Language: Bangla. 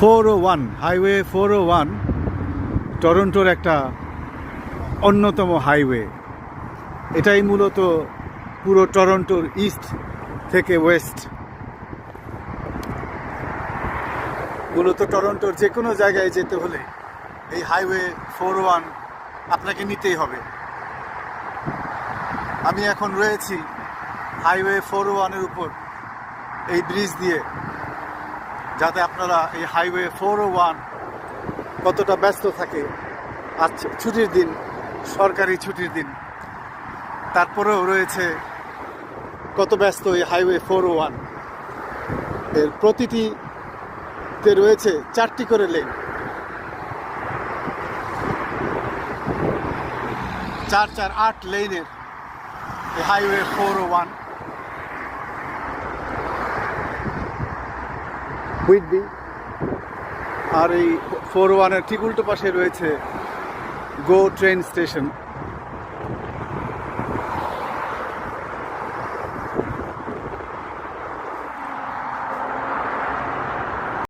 Four o one, highway four o one, টরন্টোর একটা অন্যতম হাইওয়ে। এটাই মূলত পুরো টরন্টোর ইস্ট থেকে ওয়েস্ট। মূলত টরন্টোর যে কোনো জায়গায় যেতে হলে এই হাইওয়ে ফোর ওয়ান আপনাকে নিতেই হবে। আমি এখন রয়েছি হাইওয়ে ফোর ওয়ানের উপর। এই ব্রিজ দিয়ে যাতে আপনারা এই হাইওয়ে ফোর ওয়ান কতটা ব্যস্ত থাকে আজ ছুটির দিন, সরকারি ছুটির দিন। তারপরেও রয়েছে কত ব্যস্ত এই হাইওয়ে ফোর ওয়ান। এর প্রতিটিতে রয়েছে চারটি করে লেন। চার চার আট লেনের হাইওয়ে ফোর ওয়ান। হুইটবি আর এই ফোর ওয়ানের ঠিক উল্টো পাশে রয়েছে গো ট্রেন স্টেশন